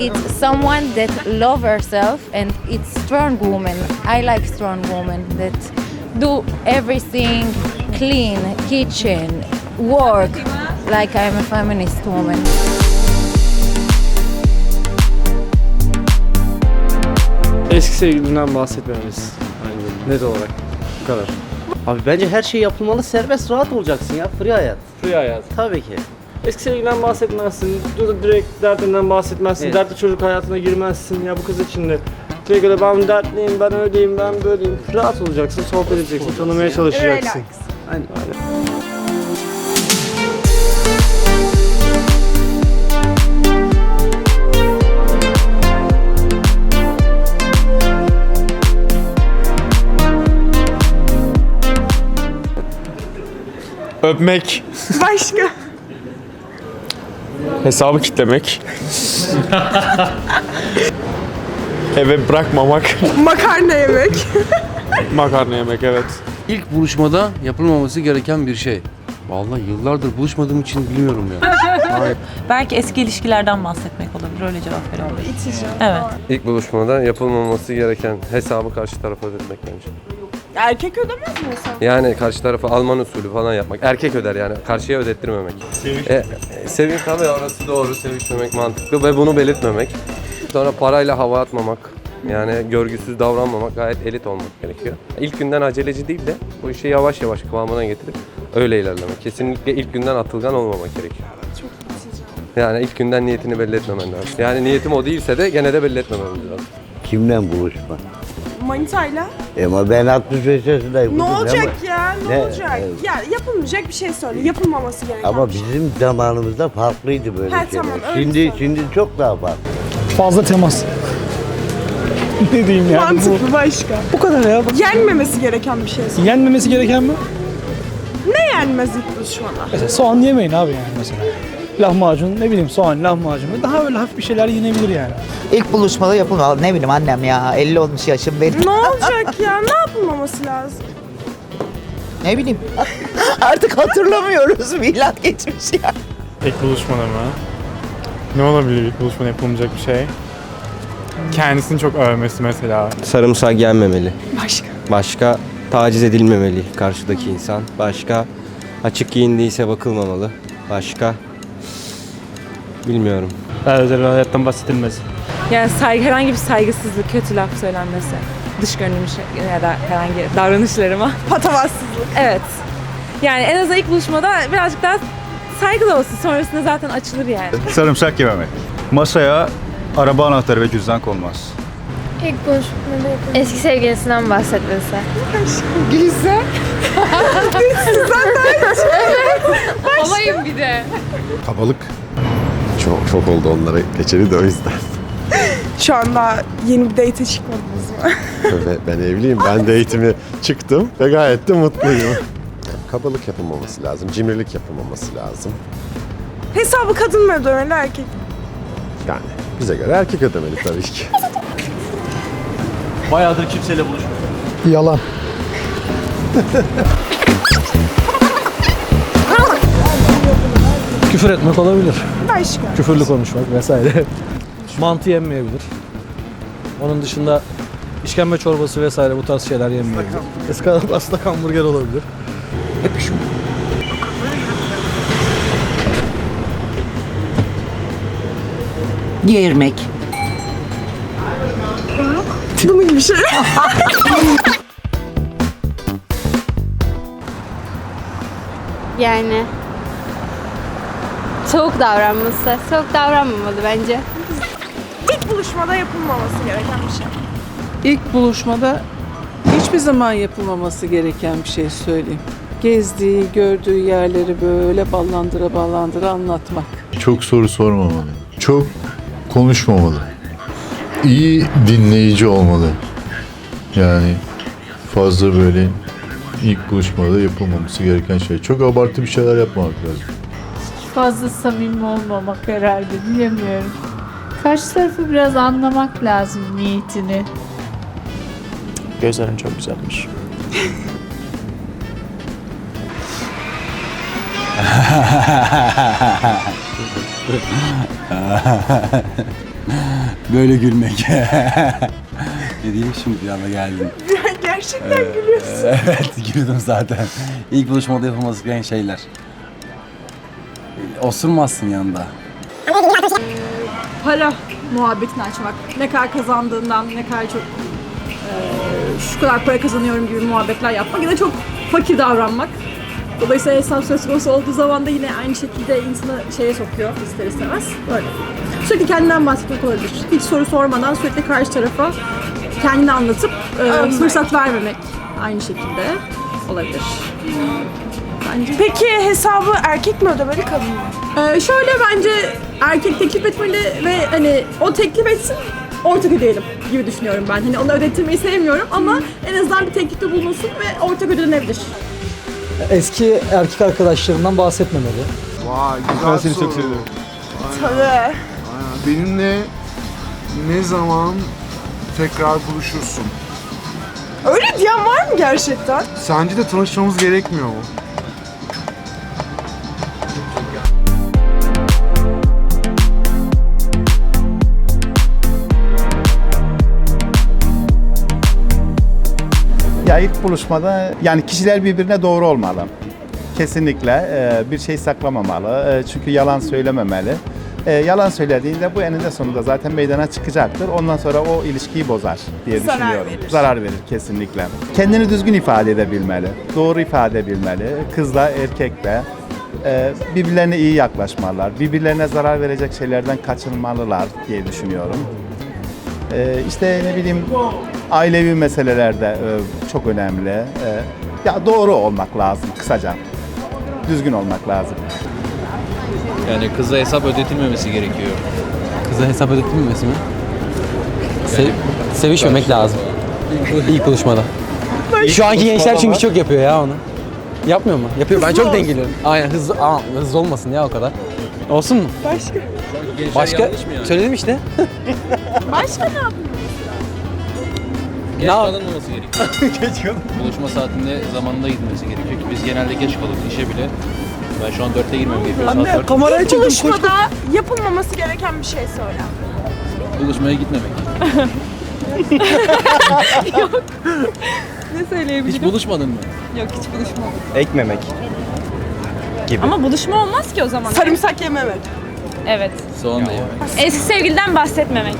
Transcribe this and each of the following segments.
it's someone that love herself and it's strong woman. I like strong woman that do everything clean, kitchen, work, like I'm a feminist woman. Eski sevgilinden bahsetmememiz. Aynen. Net olarak. Bu kadar. Abi bence her şey yapılmalı, serbest, rahat olacaksın ya. Free hayat. Free hayat. Tabii ki. Eski sevgiliden bahsetmezsin. Dur direkt derdinden bahsetmezsin. Evet. Dertli çocuk hayatına girmezsin. Ya bu kız için de. Direkt öyle ben dertliyim, ben öyleyim, ben böyleyim. Rahat olacaksın, sohbet edeceksin, tanımaya çalışacaksın. Aynen. Öpmek. Başka. Hesabı kitlemek. Eve bırakmamak. Makarna yemek. Makarna yemek evet. İlk buluşmada yapılmaması gereken bir şey. Vallahi yıllardır buluşmadığım için bilmiyorum ya. Belki eski ilişkilerden bahsetmek olabilir. Öyle cevap verebilirim. Evet. İlk buluşmada yapılmaması gereken hesabı karşı tarafa ödetmek bence. Erkek ödemez mi hesabı? Yani karşı tarafa Alman usulü falan yapmak. Erkek öder yani. Karşıya ödettirmemek. Sevinç. E, sevinç tabii orası doğru. Sevişmemek mantıklı ve bunu belirtmemek. Sonra parayla hava atmamak. Yani görgüsüz davranmamak, gayet elit olmak gerekiyor. İlk günden aceleci değil de bu işi yavaş yavaş kıvamına getirip öyle ilerlemek. Kesinlikle ilk günden atılgan olmamak gerekiyor. Yani ilk günden niyetini belli etmemen lazım. Yani niyetim o değilse de gene de belli etmememiz lazım. Kimle buluşma? Manitayla. Ama ben 65 yaşındayım. Ne olacak ama- ya? Ne, Ne? olacak? Evet. Ya yapılmayacak bir şey söyle. Yapılmaması gereken Ama şey. bizim zamanımızda farklıydı böyle Ha, şeyler. tamam, şimdi söyle. şimdi çok daha farklı. Fazla temas. ne diyeyim yani Mantıklı başka. bu, bu kadar ya. Bak, Yenmemesi gereken bir şey söyle. yenmemesi gereken mi? Ne yenmez ilk buluşmada? Mesela soğan yemeyin abi yani mesela. Lahmacun ne bileyim soğan lahmacun daha öyle hafif bir şeyler yenebilir yani. İlk buluşmada yapılmalı. Ne bileyim annem ya 50 olmuş yaşım benim. Ne olacak ya? Ne yapılmaması lazım? Ne bileyim. Artık hatırlamıyoruz. Milat geçmiş ya. İlk buluşmada mı? Ne olabilir ilk buluşmada yapılmayacak bir şey? Kendisini çok övmesi mesela. Sarımsak yenmemeli. Başka. Başka taciz edilmemeli karşıdaki insan. Başka açık giyindiyse bakılmamalı. Başka bilmiyorum. Özel hayattan bahsedilmez. Yani saygı, herhangi bir saygısızlık, kötü laf söylenmesi. Dış görünüm ya da herhangi davranışlarıma. Patavatsızlık. Evet. Yani en azından ilk buluşmada birazcık daha saygılı olsun. Sonrasında zaten açılır yani. Sarımsak yememek. Masaya araba anahtarı ve cüzdan konmaz. İlk buluşmada eski sevgilisinden bahsetmesi. Güzel. Olayım bir de. Kabalık. Çok çok oldu onlara geçeli de o yüzden. Şu anda yeni bir date çıkmadınız mı? Ve ben evliyim. Ben de eğitimi çıktım ve gayet de mutluyum. Kabalık yapılmaması lazım. Cimrilik yapılmaması lazım. Hesabı kadın mı ödemeli erkek? Yani bize göre erkek ödemeli tabii ki. Bayağıdır kimseyle buluşmadım. Yalan. Küfür etmek olabilir. Başka. Küfürlü konuşmak vesaire. Mantı yenmeyebilir. Onun dışında işkembe çorbası vesaire bu tarz şeyler yenmeyebilir. Islak, ıslak hamburger olabilir. Geğirmek. Bu mu bir şey? Yani soğuk davranması. Soğuk davranmamalı bence. İlk buluşmada yapılmaması gereken bir şey. İlk buluşmada hiçbir zaman yapılmaması gereken bir şey söyleyeyim. Gezdiği, gördüğü yerleri böyle ballandıra ballandıra anlatmak. Çok soru sormamalı. Çok konuşmamalı. İyi dinleyici olmalı. Yani fazla böyle ilk buluşmada yapılmaması gereken şey. Çok abartı bir şeyler yapmamak lazım. Fazla samimi olmamak herhalde bilemiyorum. Karşı tarafı biraz anlamak lazım niyetini. Gözlerin çok güzelmiş. Böyle gülmek. ne diyeyim şimdi bir anda geldin. Gerçekten gülüyorsun. evet güldüm zaten. İlk buluşmada yapılması gereken şeyler. Osurmazsın yanında. Para muhabbetini açmak. Ne kadar kazandığından, ne kadar çok eee, şu kadar para kazanıyorum gibi muhabbetler yapmak ya da çok fakir davranmak. Dolayısıyla hesap söz konusu olduğu zaman da yine aynı şekilde insanı şeye sokuyor ister istemez. Böyle. Sürekli kendinden bahsetmek olabilir. Hiç soru sormadan sürekli karşı tarafa kendini anlatıp eee, fırsat vermemek aynı şekilde olabilir. Bence. Peki hesabı erkek mi ödemeli kadın mı? Ee, şöyle bence erkek teklif etmeli ve hani o teklif etsin ortak ödeyelim gibi düşünüyorum ben. Hani onu ödettirmeyi sevmiyorum ama en azından bir teklifte bulunsun ve ortak ödenebilir. Eski erkek arkadaşlarından bahsetmemeli. Vay güzel Ben seni çok seviyorum. Tabii. Benimle ne zaman tekrar buluşursun? Öyle diyen var mı gerçekten? Sence de tanışmamız gerekmiyor mu? Ya ilk buluşmada yani kişiler birbirine doğru olmalı. Kesinlikle e, bir şey saklamamalı. E, çünkü yalan söylememeli. E, yalan söylediğinde bu eninde sonunda zaten meydana çıkacaktır. Ondan sonra o ilişkiyi bozar diye Zarar düşünüyorum. verir. Zarar verir kesinlikle. Kendini düzgün ifade edebilmeli. Doğru ifade edebilmeli. Kız da erkek de e, birbirlerine iyi yaklaşmalılar. Birbirlerine zarar verecek şeylerden kaçınmalılar diye düşünüyorum. İşte ne bileyim ailevi meselelerde e, çok önemli. Ee, ya doğru olmak lazım kısaca. Düzgün olmak lazım. Yani kıza hesap ödetilmemesi gerekiyor. Kıza hesap ödetilmemesi mi? sevişmemek lazım. İlk buluşmada. Şu anki gençler çünkü çok yapıyor ya onu. Yapmıyor mu? Yapıyor. Ben çok denk geliyorum. Aynen hızlı, aa, hızlı olmasın ya o kadar. Olsun mu? Başka? Başka? yanlış mı yani? Söyledim işte. Başka ne yapayım? Geç kalınmaması gerekiyor. geç Buluşma saatinde zamanında gidilmesi gerekiyor ki biz genelde geç kalırız işe bile. Ben şu an 4'te girmem gerekiyor. Saat Anne dört. kameraya İlk çekin koş. buluşmada yapılmaması gereken bir şey söyle. Buluşmaya gitmemek. Ne söyleyebilirim? Hiç buluşmadın mı? Yok hiç buluşmadım. Ekmemek. Ama buluşma olmaz ki o zaman. Sarımsak yememek. Evet. Soğan da yemek. Eski sevgiliden bahsetmemek.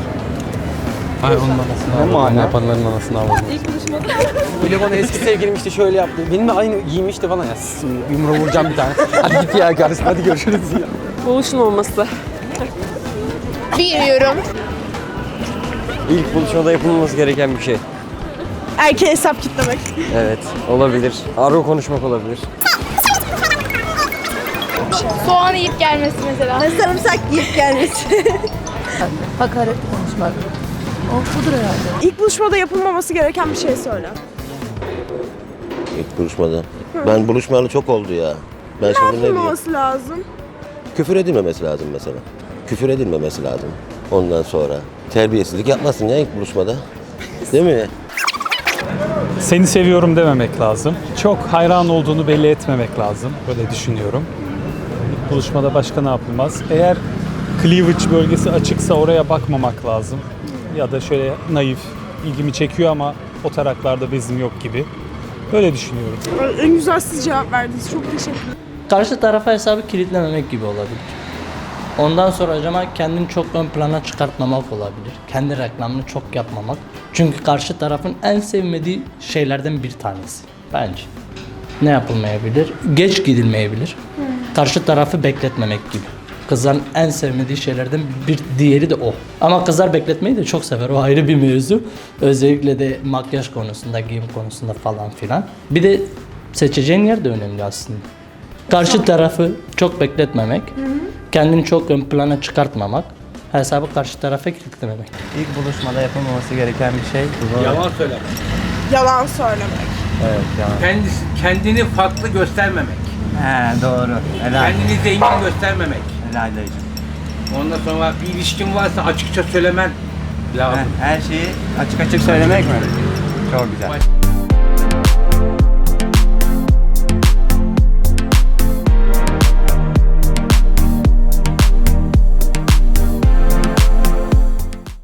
Hayır onun anasını. Ne yapanların anasını almadım. İlk buluşmada Bile bana eski sevgilim işte şöyle yaptı. Benimle aynı giymişti falan ya. s- Yumruğu vuracağım bir tane. Hadi git ya kardeşim hadi görüşürüz ya. Buluşmaması. Bilmiyorum. İlk buluşmada yapılmaması gereken bir şey. Erkeğe hesap kitlemek. Evet, olabilir. Argo konuşmak olabilir. soğan yiyip gelmesi mesela. Sarımsak yiyip gelmesi. Hakaret konuşmak. O budur herhalde. İlk buluşmada yapılmaması gereken bir şey söyle. İlk buluşmada. Ben buluşmayalı çok oldu ya. Ben şimdi ne diyeyim? Yapılmaması lazım. Küfür edilmemesi lazım mesela. Küfür edilmemesi lazım. Ondan sonra terbiyesizlik yapmasın ya ilk buluşmada. Değil mi? Seni seviyorum dememek lazım. Çok hayran olduğunu belli etmemek lazım. Böyle düşünüyorum. İlk buluşmada başka ne yapılmaz? Eğer cleavage bölgesi açıksa oraya bakmamak lazım. Ya da şöyle naif, ilgimi çekiyor ama o taraklarda bezim yok gibi. Böyle düşünüyorum. En güzel siz cevap verdiniz. Çok teşekkür ederim. Karşı tarafa hesabı kilitlememek gibi olabilir. Ondan sonra acaba kendini çok ön plana çıkartmamak olabilir. Kendi reklamını çok yapmamak. Çünkü karşı tarafın en sevmediği şeylerden bir tanesi. Bence. Ne yapılmayabilir? Geç gidilmeyebilir. Karşı tarafı bekletmemek gibi. Kızların en sevmediği şeylerden bir diğeri de o. Ama kızlar bekletmeyi de çok sever. O ayrı bir mevzu. Özellikle de makyaj konusunda, giyim konusunda falan filan. Bir de seçeceğin yer de önemli aslında. Karşı tarafı çok bekletmemek, kendini çok ön plana çıkartmamak, hesabı karşı tarafa kilitlememek. İlk buluşmada yapılmaması gereken bir şey. Yalan söylemek. Yalan söylemek. Evet yalan. Kendisi, kendini farklı göstermemek. He doğru. Helal. Kendini zengin göstermemek. Helal dayıcım. Ondan sonra bir ilişkin varsa açıkça söylemen lazım. Her şeyi açık açık söylemek mi? Çok güzel.